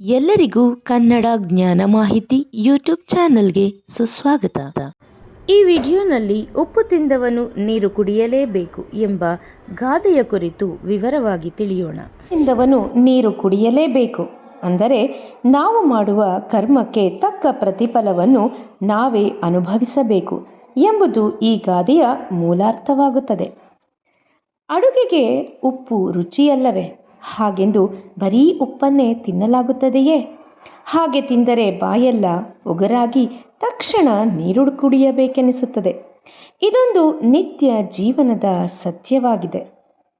ಎಲ್ಲರಿಗೂ ಕನ್ನಡ ಜ್ಞಾನ ಮಾಹಿತಿ ಯೂಟ್ಯೂಬ್ ಚಾನಲ್ಗೆ ಸುಸ್ವಾಗತ. ಈ ವಿಡಿಯೋನಲ್ಲಿ ಉಪ್ಪು ತಿಂದವನು ನೀರು ಕುಡಿಯಲೇಬೇಕು ಎಂಬ ಗಾದೆಯ ಕುರಿತು ವಿವರವಾಗಿ ತಿಳಿಯೋಣ. ತಿಂದವನು ನೀರು ಕುಡಿಯಲೇಬೇಕು ಅಂದರೆ ನಾವು ಮಾಡುವ ಕರ್ಮಕ್ಕೆ ತಕ್ಕ ಪ್ರತಿಫಲವನ್ನು ನಾವೇ ಅನುಭವಿಸಬೇಕು ಎಂಬುದು ಈ ಗಾದೆಯ ಮೂಲಾರ್ಥವಾಗುತ್ತದೆ. ಅಡುಗೆಗೆ ಉಪ್ಪು ರುಚಿಯಲ್ಲವೇ? ಹಾಗೆಂದು ಬರೀ ಉಪ್ಪನ್ನೇ ತಿನ್ನಲಾಗುತ್ತದೆಯೇ? ಹಾಗೆ ತಿಂದರೆ ಬಾಯೆಲ್ಲ ಒಗರಾಗಿ ತಕ್ಷಣ ನೀರು ಕುಡಿಯಬೇಕೆನಿಸುತ್ತದೆ. ಇದೊಂದು ನಿತ್ಯ ಜೀವನದ ಸತ್ಯವಾಗಿದೆ.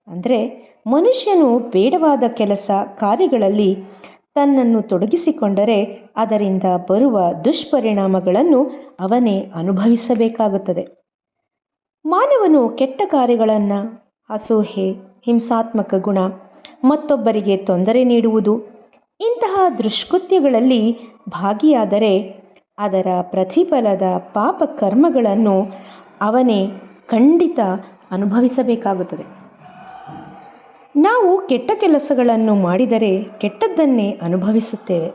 ಅಂದರೆ ಮನುಷ್ಯನು ಬೇಡವಾದ ಕೆಲಸ ಕಾರ್ಯಗಳಲ್ಲಿ ತನ್ನನ್ನು ತೊಡಗಿಸಿಕೊಂಡರೆ ಅದರಿಂದ ಬರುವ ದುಷ್ಪರಿಣಾಮಗಳನ್ನು ಅವನೇ ಅನುಭವಿಸಬೇಕಾಗುತ್ತದೆ. ಮಾನವನು ಕೆಟ್ಟ ಕಾರ್ಯಗಳನ್ನು ಅಸೂಹೆ ಹಿಂಸಾತ್ಮಕ ಗುಣ ಮತ್ತೊಬ್ಬರಿಗೆ ತೊಂದರೆ ನೀಡುವುದು. ಇಂತಹ ದುಷ್ಕೃತ್ಯಗಳಲ್ಲಿ ಭಾಗಿಯಾದರೆ ಅದರ ಪ್ರತಿಫಲದ ಪಾಪ ಕರ್ಮಗಳನ್ನು ಅವನೇ ಖಂಡಿತ ಅನುಭವಿಸಬೇಕಾಗುತ್ತದೆ. ನಾವು ಕೆಟ್ಟ ಕೆಲಸಗಳನ್ನು ಮಾಡಿದರೆ ಕೆಟ್ಟದ್ದನ್ನೇ ಅನುಭವಿಸುತ್ತೇವೆ.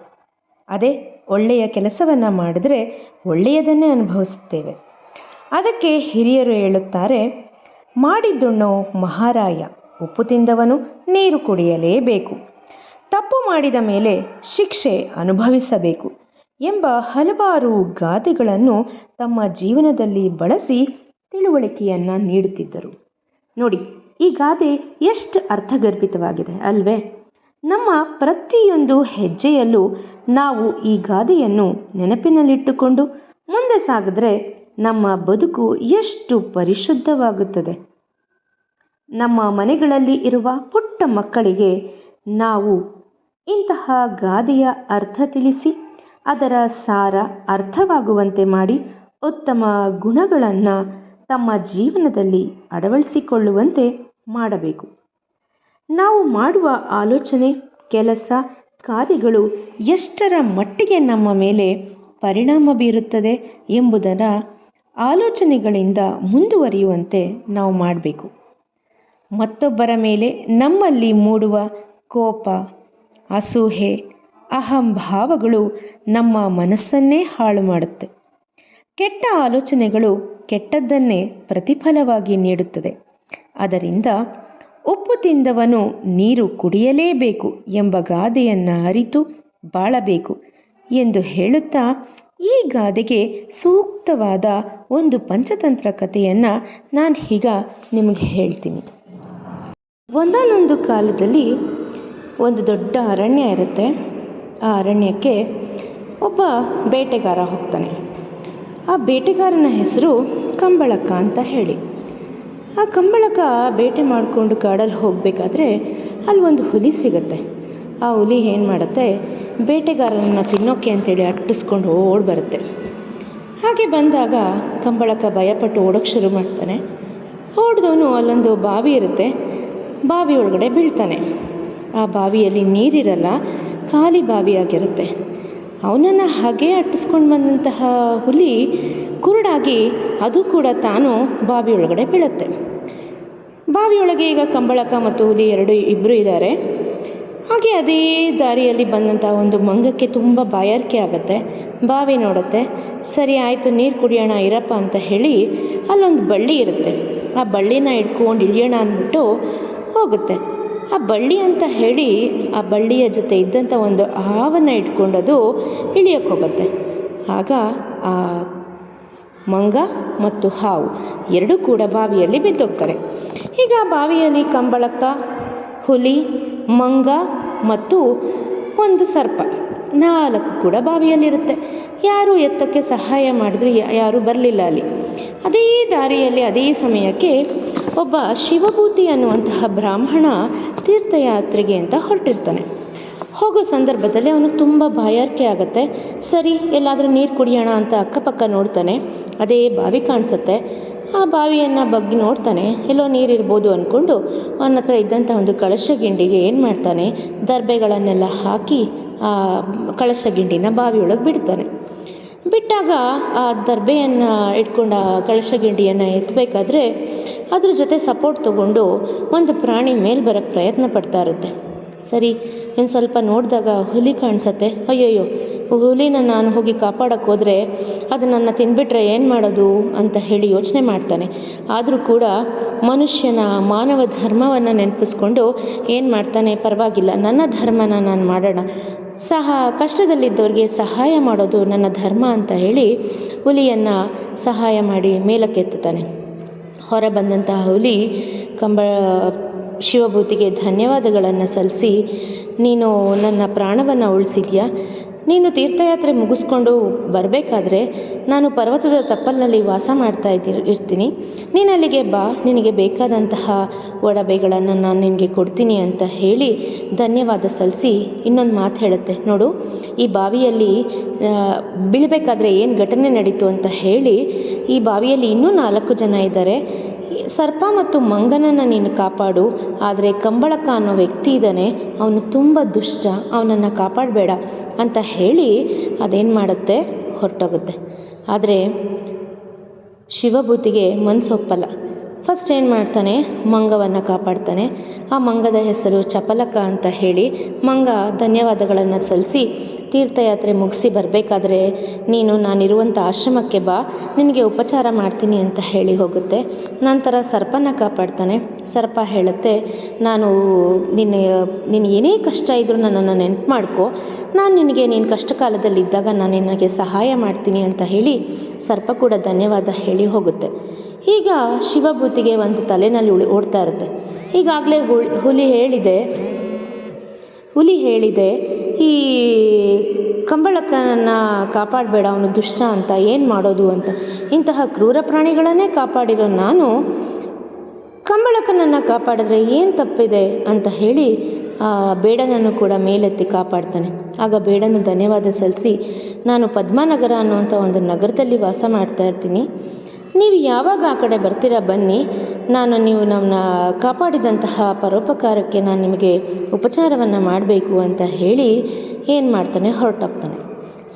ಅದೇ ಒಳ್ಳೆಯ ಕೆಲಸವನ್ನು ಮಾಡಿದರೆ ಒಳ್ಳೆಯದನ್ನೇ ಅನುಭವಿಸುತ್ತೇವೆ. ಅದಕ್ಕೆ ಹಿರಿಯರು ಹೇಳುತ್ತಾರೆ, ಮಾಡಿದ್ದುಣ್ಣೋ ಮಹಾರಾಯ. ಉಪ್ಪು ತಿಂದವನು ನೀರು ಕುಡಿಯಲೇಬೇಕು. ತಪ್ಪು ಮಾಡಿದ ಮೇಲೆ ಶಿಕ್ಷೆ ಅನುಭವಿಸಬೇಕು ಎಂಬ ಹಲವಾರು ಗಾದೆಗಳನ್ನು ತಮ್ಮ ಜೀವನದಲ್ಲಿ ಬಳಸಿ ತಿಳುವಳಿಕೆಯನ್ನು ನೀಡುತ್ತಿದ್ದರು. ನೋಡಿ, ಈ ಗಾದೆ ಎಷ್ಟು ಅರ್ಥಗರ್ಭಿತವಾಗಿದೆ ಅಲ್ವೇ? ನಮ್ಮ ಪ್ರತಿಯೊಂದು ಹೆಜ್ಜೆಯಲ್ಲೂ ನಾವು ಈ ಗಾದೆಯನ್ನು ನೆನಪಿನಲ್ಲಿಟ್ಟುಕೊಂಡು ಮುಂದೆ ಸಾಗಿದ್ರೆ ನಮ್ಮ ಬದುಕು ಎಷ್ಟು ಪರಿಶುದ್ಧವಾಗುತ್ತದೆ. ನಮ್ಮ ಮನೆಗಳಲ್ಲಿ ಇರುವ ಪುಟ್ಟ ಮಕ್ಕಳಿಗೆ ನಾವು ಇಂತಹ ಗಾದೆಯ ಅರ್ಥ ತಿಳಿಸಿ, ಅದರ ಸಾರ ಅರ್ಥವಾಗುವಂತೆ ಮಾಡಿ ಉತ್ತಮ ಗುಣಗಳನ್ನು ತಮ್ಮ ಜೀವನದಲ್ಲಿ ಅಳವಡಿಸಿಕೊಳ್ಳುವಂತೆ ಮಾಡಬೇಕು. ನಾವು ಮಾಡುವ ಆಲೋಚನೆ, ಕೆಲಸ, ಕಾರ್ಯಗಳು ಎಷ್ಟರ ಮಟ್ಟಿಗೆ ನಮ್ಮ ಮೇಲೆ ಪರಿಣಾಮ ಬೀರುತ್ತದೆ ಎಂಬುದರ ಆಲೋಚನೆಗಳಿಂದ ಮುಂದುವರಿಯುವಂತೆ ನಾವು ಮಾಡಬೇಕು. ಮತ್ತೊಬ್ಬರ ಮೇಲೆ ನಮ್ಮಲ್ಲಿ ಮೂಡುವ ಕೋಪ, ಅಸೂಹೆ, ಅಹಂಭಾವಗಳು ನಮ್ಮ ಮನಸ್ಸನ್ನೇ ಹಾಳು ಮಾಡುತ್ತೆ. ಕೆಟ್ಟ ಆಲೋಚನೆಗಳು ಕೆಟ್ಟದ್ದನ್ನೇ ಪ್ರತಿಫಲವಾಗಿ ನೀಡುತ್ತದೆ. ಅದರಿಂದ ಉಪ್ಪು ತಿಂದವನು ನೀರು ಕುಡಿಯಲೇಬೇಕು ಎಂಬ ಗಾದೆಯನ್ನು ಅರಿತು ಬಾಳಬೇಕು ಎಂದು ಹೇಳುತ್ತಾ ಈ ಗಾದೆಗೆ ಸೂಕ್ತವಾದ ಒಂದು ಪಂಚತಂತ್ರ ಕಥೆಯನ್ನು ನಾನು ಈಗ ನಿಮಗೆ ಹೇಳ್ತೀನಿ. ಒಂದಾನೊಂದು ಕಾಲದಲ್ಲಿ ಒಂದು ದೊಡ್ಡ ಅರಣ್ಯ ಇರುತ್ತೆ. ಆ ಅರಣ್ಯಕ್ಕೆ ಒಬ್ಬ ಬೇಟೆಗಾರ ಹೋಗ್ತಾನೆ. ಆ ಬೇಟೆಗಾರನ ಹೆಸರು ಕಂಬಳಕ ಅಂತ ಹೇಳಿ. ಆ ಕಂಬಳಕ ಬೇಟೆ ಮಾಡಿಕೊಂಡು ಕಾಡಲ್ಲಿ ಹೋಗಬೇಕಾದ್ರೆ ಅಲ್ಲಿ ಒಂದು ಹುಲಿ ಸಿಗುತ್ತೆ. ಆ ಹುಲಿ ಏನು ಮಾಡುತ್ತೆ? ಬೇಟೆಗಾರನನ್ನು ತಿನ್ನೋಕ್ಕೆ ಅಂತೇಳಿ ಅಟ್ಟಿಸ್ಕೊಂಡು ಓಡಿ ಬರುತ್ತೆ. ಹಾಗೆ ಬಂದಾಗ ಕಂಬಳಕ ಭಯಪಟ್ಟು ಓಡೋಕ್ಕೆ ಶುರು ಮಾಡ್ತಾನೆ. ಓಡಿದವನು ಅಲ್ಲೊಂದು ಬಾವಿ ಇರುತ್ತೆ. ಬಾವಿ ಒಳಗಡೆ ಬೀಳ್ತಾನೆ. ಆ ಬಾವಿಯಲ್ಲಿ ನೀರಿರಲ್ಲ, ಖಾಲಿ ಬಾವಿಯಾಗಿರುತ್ತೆ ಅವನನ್ನು ಹಾಗೆ ಅಟ್ಟಿಸ್ಕೊಂಡು ಬಂದಂತಹ ಹುಲಿ ಕುರುಡಾಗಿ ಅದು ಕೂಡ ತಾನು ಬಾವಿ ಒಳಗಡೆ ಬೀಳುತ್ತೆ. ಬಾವಿಯೊಳಗೆ ಈಗ ಕಂಬಳಕ ಮತ್ತು ಹುಲಿ ಎರಡು ಇಬ್ಬರು ಇದ್ದಾರೆ. ಹಾಗೆ ಅದೇ ದಾರಿಯಲ್ಲಿ ಬಂದಂಥ ಒಂದು ಮಂಗಕ್ಕೆ ತುಂಬ ಬಾಯಾರಿಕೆ ಆಗುತ್ತೆ. ಬಾವಿ ನೋಡುತ್ತೆ, ಸರಿ ಆಯಿತು, ನೀರು ಕುಡಿಯೋಣ, ಇರಪ್ಪ ಅಂತ ಹೇಳಿ ಅಲ್ಲೊಂದು ಬಳ್ಳಿ ಇರುತ್ತೆ. ಆ ಬಳ್ಳಿನ ಇಟ್ಕೊಂಡು ಇಳಿಯೋಣ ಅಂದ್ಬಿಟ್ಟು ಹೋಗುತ್ತೆ. ಆ ಬಳ್ಳಿ ಅಂತ ಹೇಳಿ ಆ ಬಳ್ಳಿಯ ಜೊತೆ ಇದ್ದಂಥ ಒಂದು ಹಾವನ್ನು ಇಟ್ಕೊಂಡು ಅದು ಇಳಿಯೋಕ್ಕೆ ಹೋಗುತ್ತೆ. ಆಗ ಆ ಮಂಗ ಮತ್ತು ಹಾವು ಎರಡೂ ಕೂಡ ಬಾವಿಯಲ್ಲಿ ಬಿದ್ದೋಗ್ತಾರೆ. ಈಗ ಆ ಬಾವಿಯಲ್ಲಿ ಕಂಬಳಕ ಹುಲಿ, ಮಂಗ ಮತ್ತು ಒಂದು ಸರ್ಪ ನಾಲ್ಕು ಕೂಡ ಬಾವಿಯಲ್ಲಿರುತ್ತೆ. ಯಾರು ಎತ್ತಕ್ಕೆ ಸಹಾಯ ಮಾಡಿದ್ರು, ಯಾರೂ ಬರಲಿಲ್ಲ ಅಲ್ಲಿ. ಅದೇ ದಾರಿಯಲ್ಲಿ, ಅದೇ ಸಮಯಕ್ಕೆ ಒಬ್ಬ ಶಿವಭೂತಿ ಅನ್ನುವಂತಹ ಬ್ರಾಹ್ಮಣ ತೀರ್ಥಯಾತ್ರೆಗೆ ಅಂತ ಹೊರಟಿರ್ತಾನೆ. ಹೋಗೋ ಸಂದರ್ಭದಲ್ಲಿ ಅವನು ತುಂಬ ಬಾಯಾರಿಕೆ ಆಗುತ್ತೆ. ಸರಿ, ಎಲ್ಲಾದರೂ ನೀರು ಕುಡಿಯೋಣ ಅಂತ ಅಕ್ಕಪಕ್ಕ ನೋಡ್ತಾನೆ. ಅದೇ ಬಾವಿ ಕಾಣಿಸುತ್ತೆ. ಆ ಬಾವಿಯನ್ನು ಬಗ್ಗಿ ನೋಡ್ತಾನೆ. ಎಲ್ಲೋ ನೀರಿರ್ಬೋದು ಅಂದ್ಕೊಂಡು ಅವನ ಹತ್ರ ಇದ್ದಂಥ ಒಂದು ಕಳಶ ಗಿಂಡಿಗೆ ಏನು ಮಾಡ್ತಾನೆ? ದರ್ಬೆಗಳನ್ನೆಲ್ಲ ಹಾಕಿ ಆ ಕಳಶ ಗಿಂಡಿನ ಬಾವಿಯೊಳಗೆ ಬಿಡ್ತಾನೆ. ಬಿಟ್ಟಾಗ ಆ ದರ್ಬೆಯನ್ನು ಇಟ್ಕೊಂಡು ಆ ಕಳಶ ಗಿಂಡಿಯನ್ನು ಎತ್ತಬೇಕಾದ್ರೆ ಅದ್ರ ಜೊತೆ ಸಪೋರ್ಟ್ ತಗೊಂಡು ಒಂದು ಪ್ರಾಣಿ ಮೇಲೆ ಬರೋಕ್ಕೆ ಪ್ರಯತ್ನ ಪಡ್ತಾ ಇರುತ್ತೆ. ಸರಿ, ಇನ್ನು ಸ್ವಲ್ಪ ನೋಡಿದಾಗ ಹುಲಿ ಕಾಣಿಸತ್ತೆ. ಅಯ್ಯಯ್ಯೋ, ಹುಲಿನ ನಾನು ಹೋಗಿ ಕಾಪಾಡೋಕ್ಕೆ ಹೋದರೆ ಅದು ನನ್ನ ತಿನ್ಬಿಟ್ರೆ ಏನು ಮಾಡೋದು ಅಂತ ಹೇಳಿ ಯೋಚನೆ ಮಾಡ್ತಾನೆ. ಆದರೂ ಕೂಡ ಮನುಷ್ಯನ ಮಾನವ ಧರ್ಮವನ್ನು ನೆನಪಿಸ್ಕೊಂಡು ಏನು ಮಾಡ್ತಾನೆ, ಪರವಾಗಿಲ್ಲ, ನನ್ನ ಧರ್ಮನ ನಾನು ಮಾಡೋಣ. ಸಹ ಕಷ್ಟದಲ್ಲಿದ್ದವ್ರಿಗೆ ಸಹಾಯ ಮಾಡೋದು ನನ್ನ ಧರ್ಮ ಅಂತ ಹೇಳಿ ಹುಲಿಯನ್ನು ಸಹಾಯ ಮಾಡಿ ಮೇಲಕ್ಕೆತ್ತುತ್ತಾನೆ. ಹೊರ ಬಂದಂತಹ ಹುಲಿ ಕಂಬ ಶಿವಭೂತಿಗೆ ಧನ್ಯವಾದಗಳನ್ನು ಸಲ್ಲಿಸಿ, ನೀನು ನನ್ನ ಪ್ರಾಣವನ್ನು ಉಳಿಸಿದ್ಯಾ? ನೀನು ತೀರ್ಥಯಾತ್ರೆ ಮುಗಿಸ್ಕೊಂಡು ಬರಬೇಕಾದ್ರೆ ನಾನು ಪರ್ವತದ ತಪ್ಪಲಿನಲ್ಲಿ ವಾಸ ಮಾಡ್ತಾ ಇದ್ದಿ, ಇರ್ತೀನಿ. ನೀನು ಅಲ್ಲಿಗೆ ಬಾ, ನಿನಗೆ ಬೇಕಾದಂತಹ ಒಡಬೆಗಳನ್ನು ನಾನು ನಿನಗೆ ಕೊಡ್ತೀನಿ ಅಂತ ಹೇಳಿ ಧನ್ಯವಾದ ಸಲ್ಲಿಸಿ ಇನ್ನೊಂದು ಮಾತು ಹೇಳುತ್ತೆ. ನೋಡು, ಈ ಬಾವಿಯಲ್ಲಿ ಬೀಳಬೇಕಾದ್ರೆ ಏನು ಘಟನೆ ನಡೀತು ಅಂತ ಹೇಳಿ ಈ ಬಾವಿಯಲ್ಲಿ ಇನ್ನೂ ನಾಲ್ಕು ಜನ ಇದ್ದಾರೆ. ಸರ್ಪ ಮತ್ತು ಮಂಗನನ್ನು ನೀನು ಕಾಪಾಡು. ಆದರೆ ಕಂಬಳಕ ಅನ್ನೋ ವ್ಯಕ್ತಿ ಇದ್ದಾನೆ. ಅವನು ತುಂಬ ದುಷ್ಟ. ಅವನನ್ನು ಕಾಪಾಡಬೇಡ ಅಂತ ಹೇಳಿ ಅದೇನು ಮಾಡುತ್ತೆ? ಹೊರಟೋಗುತ್ತೆ. ಆದರೆ ಶಿವಭೂತಿಗೆ ಮನಸ್ಸೊಪ್ಪಲ್ಲ ಫಸ್ಟ್ ಏನು ಮಾಡ್ತಾನೆ? ಮಂಗವನ್ನು ಕಾಪಾಡ್ತಾನೆ. ಆ ಮಂಗದ ಹೆಸರು ಚಪಲಕ ಅಂತ ಹೇಳಿ ಮಂಗ ಧನ್ಯವಾದಗಳನ್ನು ಸಲ್ಲಿಸಿ ತೀರ್ಥಯಾತ್ರೆ ಮುಗಿಸಿ ಬರಬೇಕಾದ್ರೆ ನೀನು ನಾನಿರುವಂಥ ಆಶ್ರಮಕ್ಕೆ ಬಾ, ನಿನಗೆ ಉಪಚಾರ ಮಾಡ್ತೀನಿ ಅಂತ ಹೇಳಿ ಹೋಗುತ್ತೆ. ನಂತರ ಸರ್ಪನ ಕಾಪಾಡ್ತಾನೆ. ಸರ್ಪ ಹೇಳುತ್ತೆ, ನಾನು ನಿನ್ನ ನಿನ್ನ ಏನೇ ಕಷ್ಟ ಇದ್ದರೂ ನನ್ನನ್ನು ನೆನಪು ಮಾಡ್ಕೊ. ನಾನು ನಿನಗೆ ನೀನು ಕಷ್ಟ ಕಾಲದಲ್ಲಿದ್ದಾಗ ನಾನು ನಿನಗೆ ಸಹಾಯ ಮಾಡ್ತೀನಿ ಅಂತ ಹೇಳಿ ಸರ್ಪ ಕೂಡ ಧನ್ಯವಾದ ಹೇಳಿ ಹೋಗುತ್ತೆ. ಈಗ ಶಿವಭೂತಿಗೆ ಒಂದು ತಲೆನಲ್ಲಿ ಉಳಿ ಓಡ್ತಾ ಇರುತ್ತೆ. ಈಗಾಗಲೇ ಹುಲಿ ಹೇಳಿದೆ ಹುಲಿ ಹೇಳಿದೆ ಈ ಕಂಬಳಕನನ್ನು ಕಾಪಾಡಬೇಡ, ಅವನು ದುಷ್ಟ ಅಂತ, ಏನು ಮಾಡೋದು ಅಂತ. ಇಂತಹ ಕ್ರೂರ ಪ್ರಾಣಿಗಳನ್ನೇ ಕಾಪಾಡಿರೋ ನಾನು ಕಂಬಳಕನನ್ನು ಕಾಪಾಡಿದ್ರೆ ಏನು ತಪ್ಪಿದೆ ಅಂತ ಹೇಳಿ ಬೇಡನನ್ನು ಕೂಡ ಮೇಲೆತ್ತಿ ಕಾಪಾಡ್ತಾನೆ. ಆಗ ಬೇಡನು ಧನ್ಯವಾದ ಸಲ್ಲಿಸಿ, ನಾನು ಪದ್ಮನಗರ ಅನ್ನುವಂಥ ಒಂದು ನಗರದಲ್ಲಿ ವಾಸ ಮಾಡ್ತಾ ಇರ್ತೀನಿ. ನೀವು ಯಾವಾಗ ಆ ಕಡೆ ಬರ್ತೀರಾ ಬನ್ನಿ. ನಾನು ನೀವು ನಮ್ಮನ್ನ ಕಾಪಾಡಿದಂತಹ ಪರೋಪಕಾರಕ್ಕೆ ನಾನು ನಿಮಗೆ ಉಪಚಾರವನ್ನು ಮಾಡಬೇಕು ಅಂತ ಹೇಳಿ ಏನು ಮಾಡ್ತಾನೆ? ಹೊರಟೋಗ್ತಾನೆ.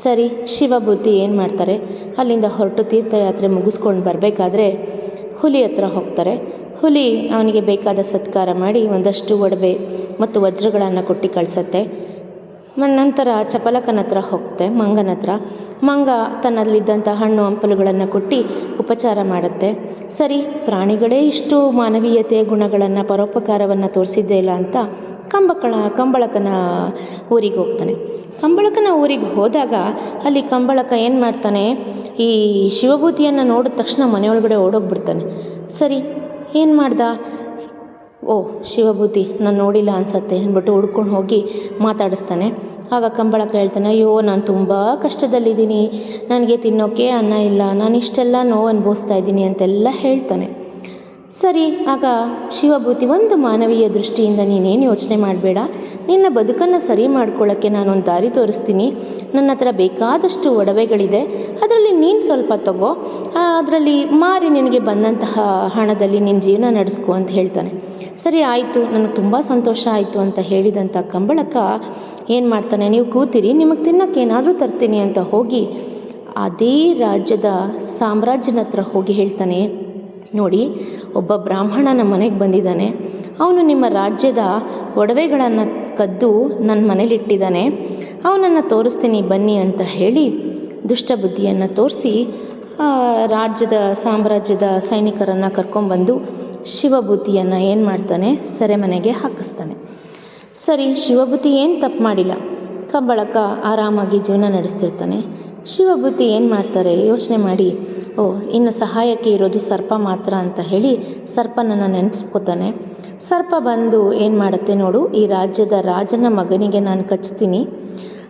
ಸರಿ ಶಿವಭೂತಿ ಏನು ಮಾಡ್ತಾರೆ? ಅಲ್ಲಿಂದ ಹೊರಟು ತೀರ್ಥಯಾತ್ರೆ ಮುಗಿಸ್ಕೊಂಡು ಬರಬೇಕಾದ್ರೆ ಹುಲಿ ಹತ್ರ ಹೋಗ್ತಾರೆ. ಹುಲಿ ಅವನಿಗೆ ಬೇಕಾದ ಸತ್ಕಾರ ಮಾಡಿ ಒಂದಷ್ಟು ಒಡವೆ ಮತ್ತು ವಜ್ರಗಳನ್ನು ಕೊಟ್ಟು ಕಳಿಸತ್ತೆ. ನಂತರ ಚಪಲಕನ ಹತ್ರ ಹೋಗ್ತೆ ಮಂಗನ ಹತ್ರ ಮಂಗ ತನ್ನಲ್ಲಿದ್ದಂಥ ಹಣ್ಣು ಹಂಪಲುಗಳನ್ನು ಕೊಟ್ಟು ಉಪಚಾರ ಮಾಡುತ್ತೆ. ಸರಿ, ಪ್ರಾಣಿಗಳೇ ಇಷ್ಟು ಮಾನವೀಯತೆಯ ಗುಣಗಳನ್ನು, ಪರೋಪಕಾರವನ್ನು ತೋರಿಸಿದ್ದೇ ಇಲ್ಲ ಅಂತ ಕಂಬಕಳ ಕಂಬಳಕನ ಊರಿಗೆ ಹೋಗ್ತಾನೆ. ಕಂಬಳಕನ ಊರಿಗೆ ಹೋದಾಗ ಅಲ್ಲಿ ಕಂಬಳಕ ಏನು ಮಾಡ್ತಾನೆ? ಈ ಶಿವಭೂತಿಯನ್ನು ನೋಡಿದ ತಕ್ಷಣ ಮನೆಯೊಳಗಡೆ ಓಡೋಗ್ಬಿಡ್ತಾನೆ. ಸರಿ, ಏನು ಮಾಡ್ದ? ಓ, ಶಿವಭೂತಿ, ನಾನು ನೋಡಿಲ್ಲ ಅನ್ಸತ್ತೆ ಅಂದ್ಬಿಟ್ಟು ಹುಡ್ಕೊಂಡು ಹೋಗಿ ಮಾತಾಡಿಸ್ತಾನೆ. ಆಗ ಕಂಬಳ ಹೇಳ್ತಾನೆ ಅಯ್ಯೋ, ನಾನು ತುಂಬ ಕಷ್ಟದಲ್ಲಿದ್ದೀನಿ. ನನಗೆ ತಿನ್ನೋಕ್ಕೆ ಅನ್ನ ಇಲ್ಲ. ನಾನು ಇಷ್ಟೆಲ್ಲ ನೋವು ಅನುಭವಿಸ್ತಾ ಇದ್ದೀನಿ ಅಂತೆಲ್ಲ ಹೇಳ್ತಾನೆ. ಸರಿ, ಆಗ ಶಿವಭೂತಿ ಒಂದು ಮಾನವೀಯ ದೃಷ್ಟಿಯಿಂದ ನೀನೇನು ಯೋಚನೆ ಮಾಡಬೇಡ? ನಿನ್ನ ಬದುಕನ್ನು ಸರಿ ಮಾಡ್ಕೊಳ್ಳೋಕ್ಕೆ ನಾನೊಂದು ದಾರಿ ತೋರಿಸ್ತೀನಿ. ನನ್ನ ಹತ್ರ ಬೇಕಾದಷ್ಟು ಒಡವೆಗಳಿದೆ. ಅದರಲ್ಲಿ ನೀನು ಸ್ವಲ್ಪ ತಗೋ. ಅದರಲ್ಲಿ ಮಾರಿ ನಿನಗೆ ಬಂದಂತಹ ಹಣದಲ್ಲಿ ನಿನ್ನ ಜೀವನ ನಡೆಸ್ಕೊ ಅಂತ ಹೇಳ್ತಾನೆ. ಸರಿ, ಆಯಿತು. ನನಗೆ ತುಂಬ ಸಂತೋಷ ಆಯಿತು ಅಂತ ಹೇಳಿದಂಥ ಕಂಬಳಕ ಏನು ಮಾಡ್ತಾನೆ? ನೀವು ಕೂತಿರಿ, ನಿಮಗೆ ತಿನ್ನೋಕ್ಕೆ ಏನಾದರೂ ತರ್ತೀನಿ ಅಂತ ಹೋಗಿ ಅದೇ ರಾಜ್ಯದ ಸಾಮ್ರಾಜ್ಯನ ಹತ್ರ ಹೋಗಿ ಹೇಳ್ತಾನೆ, ನೋಡಿ ಒಬ್ಬ ಬ್ರಾಹ್ಮಣ ನಮ್ಮ ಮನೆಗೆ ಬಂದಿದ್ದಾನೆ. ಅವನು ನಿಮ್ಮ ರಾಜ್ಯದ ಒಡವೆಗಳನ್ನು ಕದ್ದು ನನ್ನ ಮನೇಲಿಟ್ಟಿದ್ದಾನೆ. ಅವನನ್ನು ತೋರಿಸ್ತೀನಿ, ಬನ್ನಿ ಅಂತ ಹೇಳಿ ದುಷ್ಟಬುದ್ಧಿಯನ್ನು ತೋರಿಸಿ ರಾಜ್ಯದ ಸಾಮ್ರಾಜ್ಯದ ಸೈನಿಕರನ್ನು ಕರ್ಕೊಂಬಂದು ಶಿವಭೂತಿಯನ್ನು ಏನು ಮಾಡ್ತಾನೆ? ಸೆರೆಮನೆಗೆ ಹಾಕಿಸ್ತಾನೆ. ಸರಿ ಶಿವಭೂತಿ ಏನು ತಪ್ಪು ಮಾಡಿಲ್ಲ. ಕಬ್ಬಳಕ ಆರಾಮಾಗಿ ಜೀವನ ನಡೆಸ್ತಿರ್ತಾನೆ. ಶಿವಭೂತಿ ಏನು ಮಾಡ್ತಾರೆ? ಯೋಚನೆ ಮಾಡಿ. ಓ, ಇನ್ನು ಸಹಾಯಕ್ಕೆ ಇರೋದು ಸರ್ಪ ಮಾತ್ರ ಅಂತ ಹೇಳಿ ಸರ್ಪನನ್ನು ನೆನೆಸ್ಕೋತಾನೆ. ಸರ್ಪ ಬಂದು ಏನು ಮಾಡುತ್ತೆ ನೋಡು, ಈ ರಾಜ್ಯದ ರಾಜನ ಮಗನಿಗೆ ನಾನು ಕಚ್ತೀನಿ.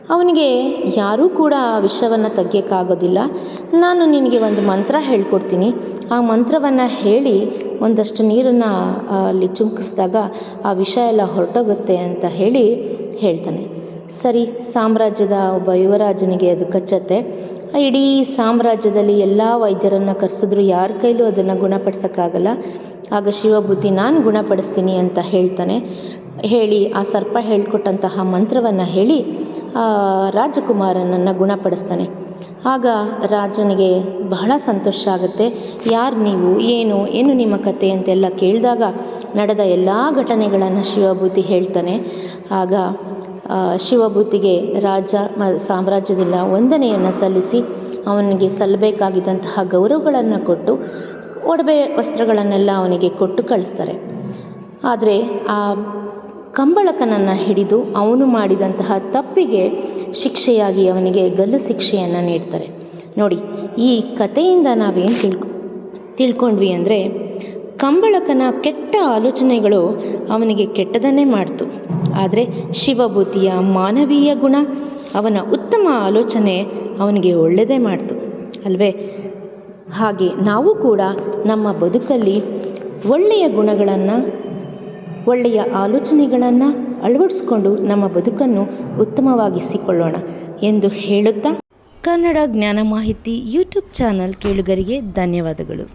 ಅವನಿಗೆ ಯಾರೂ ಕೂಡ ಆ ವಿಷವನ್ನು ತೆಗಿಯೋಕ್ಕಾಗೋದಿಲ್ಲ. ನಾನು ನಿನಗೆ ಒಂದು ಮಂತ್ರ ಹೇಳ್ಕೊಡ್ತೀನಿ. ಆ ಮಂತ್ರವನ್ನು ಹೇಳಿ ಒಂದಷ್ಟು ನೀರನ್ನು ಅಲ್ಲಿ ಚುಮ್ಕಿಸಿದಾಗ ಆ ವಿಷ ಎಲ್ಲ ಹೊರಟೋಗುತ್ತೆ ಅಂತ ಹೇಳಿ ಹೇಳ್ತಾನೆ. ಸರಿ, ಸಾಮ್ರಾಜ್ಯದ ಒಬ್ಬ ಯುವರಾಜನಿಗೆ ಅದು ಕಚ್ಚತ್ತೆ. ಇಡೀ ಸಾಮ್ರಾಜ್ಯದಲ್ಲಿ ಎಲ್ಲ ವೈದ್ಯರನ್ನು ಕರೆಸಿದ್ರು, ಯಾರ ಕೈಲೂ ಅದನ್ನು ಗುಣಪಡಿಸೋಕ್ಕಾಗಲ್ಲ. ಆಗ ಶಿವಬುದ್ಧಿ, ನಾನು ಗುಣಪಡಿಸ್ತೀನಿ ಅಂತ ಹೇಳ್ತಾನೆ. ಹೇಳಿ, ಆ ಸರ್ಪ ಹೇಳ್ಕೊಟ್ಟಂತಹ ಮಂತ್ರವನ್ನು ಹೇಳಿ ರಾಜಕುಮಾರನನ್ನು ಗುಣಪಡಿಸ್ತಾನೆ. ಆಗ ರಾಜನಿಗೆ ಬಹಳ ಸಂತೋಷ ಆಗುತ್ತೆ. ಯಾರು ನೀವು? ಏನು? ಏನು ನಿಮ್ಮ ಕತೆ? ಅಂತೆಲ್ಲ ಕೇಳಿದಾಗ, ನಡೆದ ಎಲ್ಲ ಘಟನೆಗಳನ್ನು ಶಿವಭೂತಿ ಹೇಳ್ತಾನೆ. ಆಗ ಶಿವಭೂತಿಗೆ ರಾಜ ಮ, ಸಾಮ್ರಾಜ್ಯದಿಂದ ವಂದನೆಯನ್ನು ಸಲ್ಲಿಸಿ ಅವನಿಗೆ ಸಲ್ಲಬೇಕಾಗಿದ್ದಂತಹ ಗೌರವಗಳನ್ನು ಕೊಟ್ಟು ಒಡವೆ ವಸ್ತ್ರಗಳನ್ನೆಲ್ಲ ಅವನಿಗೆ ಕೊಟ್ಟು ಕಳಿಸ್ತಾರೆ. ಆದರೆ ಆ ಕಂಬಳಕನನ್ನು ಹಿಡಿದು ಅವನು ಮಾಡಿದಂತಹ ತಪ್ಪಿಗೆ ಶಿಕ್ಷೆಯಾಗಿ ಅವನಿಗೆ ಗಲ್ಲು ಶಿಕ್ಷೆಯನ್ನು ನೀಡ್ತಾರೆ. ನೋಡಿ, ಈ ಕಥೆಯಿಂದ ನಾವೇನು ತಿಳ್ಕೊ, ತಿಳ್ಕೊಂಡ್ವಿ ಅಂದರೆ ಕಂಬಳಕನ ಕೆಟ್ಟ ಆಲೋಚನೆಗಳು ಅವನಿಗೆ ಕೆಟ್ಟದನ್ನೇ ಮಾಡ್ತು. ಆದರೆ ಶಿವಭೂತಿಯ ಮಾನವೀಯ ಗುಣ, ಅವನ ಉತ್ತಮ ಆಲೋಚನೆ ಅವನಿಗೆ ಒಳ್ಳೆಯದೇ ಮಾಡ್ತು. ಅಲ್ವೇ? ಹಾಗೆ ನಾವು ಕೂಡ ನಮ್ಮ ಬದುಕಲ್ಲಿ ಒಳ್ಳೆಯ ಗುಣಗಳನ್ನು, ಒಳ್ಳೆಯ ಆಲೋಚನೆಗಳನ್ನು ಅಳವಡಿಸ್ಕೊಂಡು ನಮ್ಮ ಬದುಕನ್ನು ಉತ್ತಮವಾಗಿಸಿಕೊಳ್ಳೋಣ ಎಂದು ಹೇಳುತ್ತಾ ಕನ್ನಡ ಜ್ಞಾನ ಮಾಹಿತಿ ಯೂಟ್ಯೂಬ್ ಚಾನಲ್ ಕೇಳುಗರಿಗೆ ಧನ್ಯವಾದಗಳು.